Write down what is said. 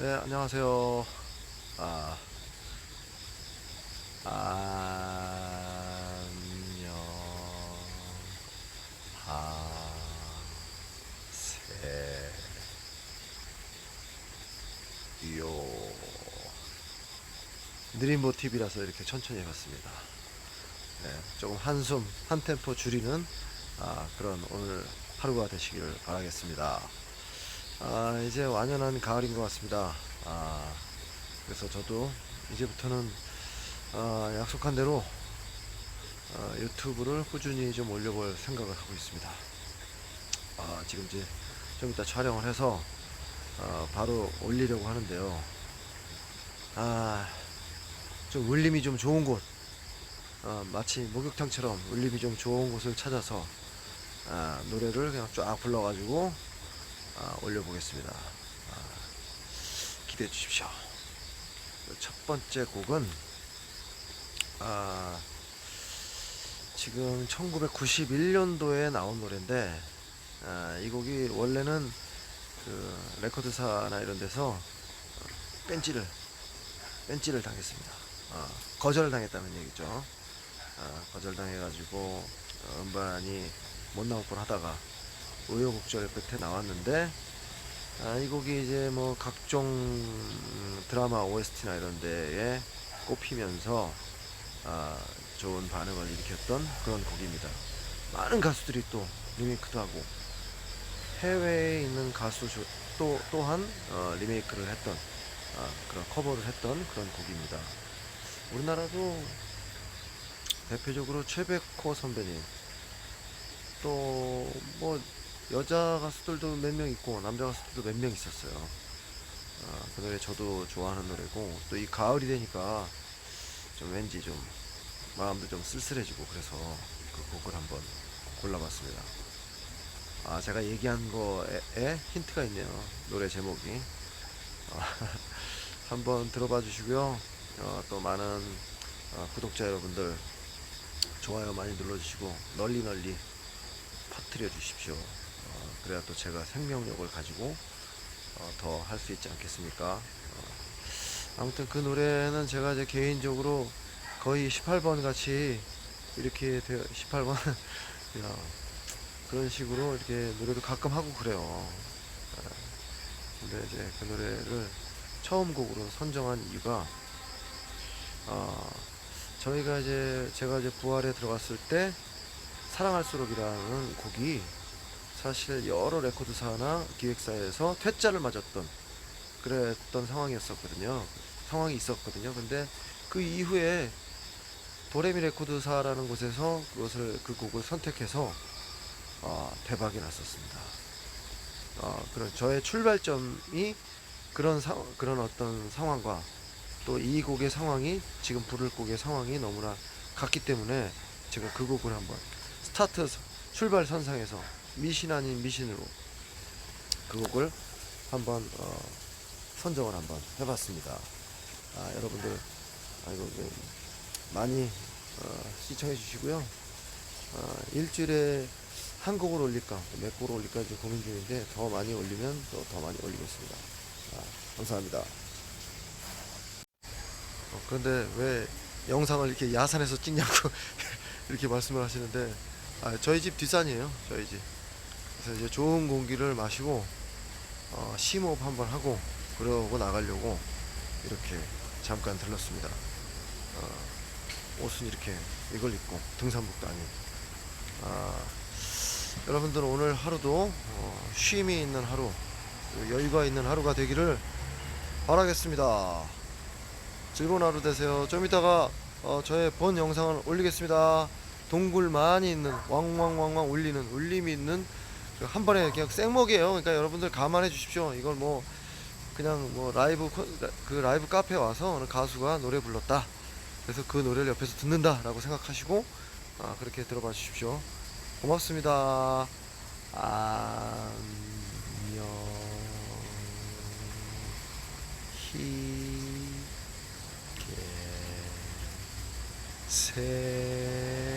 네, 안녕하세요. 아, 안녕, 하 세, 요. 느림보 TV라서 이렇게 천천히 해봤습니다. 네, 조금 한숨, 한 템포 줄이는 아, 그런 오늘 하루가 되시길 바라겠습니다. 아, 이제 완연한 가을인 것 같습니다. 아, 그래서 저도 이제부터는 아, 약속한 대로 아, 유튜브를 꾸준히 좀 올려볼 생각을 하고 있습니다. 아, 지금 이제 좀 이따 촬영을 해서 아, 바로 올리려고 하는데요. 아, 좀 울림이 좀 좋은 곳, 아, 마치 목욕탕처럼 울림이 좀 좋은 곳을 찾아서 아, 노래를 그냥 쫙 불러가지고 아, 올려보겠습니다. 아, 기대해 주십시오. 그첫 번째 곡은 아, 지금 1991년도에 나온 노래인데 아, 이 곡이 원래는 그 레코드사나 이런 데서 뺀지를 뺀지를 당했습니다. 아, 거절을 당했다는 얘기죠. 아, 거절당해가지고 어, 음반이 못 나올 뻔 하다가 우여곡절 끝에 나왔는데 아, 이 곡이 이제 뭐 각종 음, 드라마 OST나 이런 데에 꼽히면서 아, 좋은 반응을 일으켰던 그런 곡입니다. 많은 가수들이 또 리메이크도 하고 해외에 있는 가수 조- 또 또한 어, 리메이크를 했던 아, 그런 커버를 했던 그런 곡입니다. 우리나라도 대표적으로 최백호 선배님 또 뭐 여자 가수들도 몇 명 있고 남자 가수들도 몇 명 있었어요. 아, 그 노래 저도 좋아하는 노래고 또 이 가을이 되니까 좀 왠지 좀 마음도 좀 쓸쓸해지고 그래서 그 곡을 한번 골라봤습니다. 아 제가 얘기한 거에 힌트가 있네요. 노래 제목이 아, 한번 들어봐 주시고요. 어, 또 많은 어, 구독자 여러분들 좋아요 많이 눌러주시고 널리 널리 퍼뜨려 주십시오. 어, 그래야 또 제가 생명력을 가지고 어, 더할 수 있지 않겠습니까? 어, 아무튼 그 노래는 제가 이제 개인적으로 거의 18번 같이 이렇게 되어 18번 야, 그런 식으로 이렇게 노래도 가끔 하고 그래요. 어, 근데 이제 그 노래를 처음 곡으로 선정한 이유가 어, 저희가 이제 제가 이제 부활에 들어갔을 때 사랑할수록이라는 곡이 사실 여러 레코드사나 기획사에서 퇴짜를 맞았던 그랬던 상황이었었거든요. 상황이 있었거든요. 근데 그 이후에 도레미 레코드사라는 곳에서 그것을 그 곡을 선택해서 아, 대박이 났었습니다. 아, 그런 저의 출발점이 그런 상 그런 어떤 상황과 또 이 곡의 상황이 지금 부를 곡의 상황이 너무나 같기 때문에 제가 그 곡을 한번 스타트 서- 출발 선상에서 미신 아닌 미신으로 그 곡을 한번 어, 선정을 한번 해봤습니다. 아, 여러분들 아이고 그 많이 어, 시청해 주시고요. 어, 일주일에 한 곡을 올릴까 몇 곡을 올릴까 이제 고민 중인데 더 많이 올리면 또 더 많이 올리겠습니다. 아, 감사합니다. 어, 그런데 왜 영상을 이렇게 야산에서 찍냐고 이렇게 말씀을 하시는데 아, 저희 집 뒷산이에요. 저희 집. 그래서 이제 좋은 공기를 마시고 어, 심호흡 한번 하고 그러고 나가려고 이렇게 잠깐 들렀습니다. 어, 옷은 이렇게 이걸 입고 등산복도 아니고 아, 여러분들 오늘 하루도 어, 쉼이 있는 하루 여유가 있는 하루가 되기를 바라겠습니다. 즐거운 하루 되세요. 좀 이따가 어, 저의 본 영상을 올리겠습니다. 동굴 많이 있는 왕왕왕왕 울리는 울림이 있는 그 한 번에 그냥 생먹이에요. 그러니까 여러분들 감안해 주십시오. 이걸 뭐 그냥 뭐 라이브 콘- 그 라이브 카페 와서 어느 가수가 노래 불렀다. 그래서 그 노래를 옆에서 듣는다라고 생각하시고 아, 그렇게 들어봐 주십시오. 고맙습니다. 안녕. 히. 개. 새.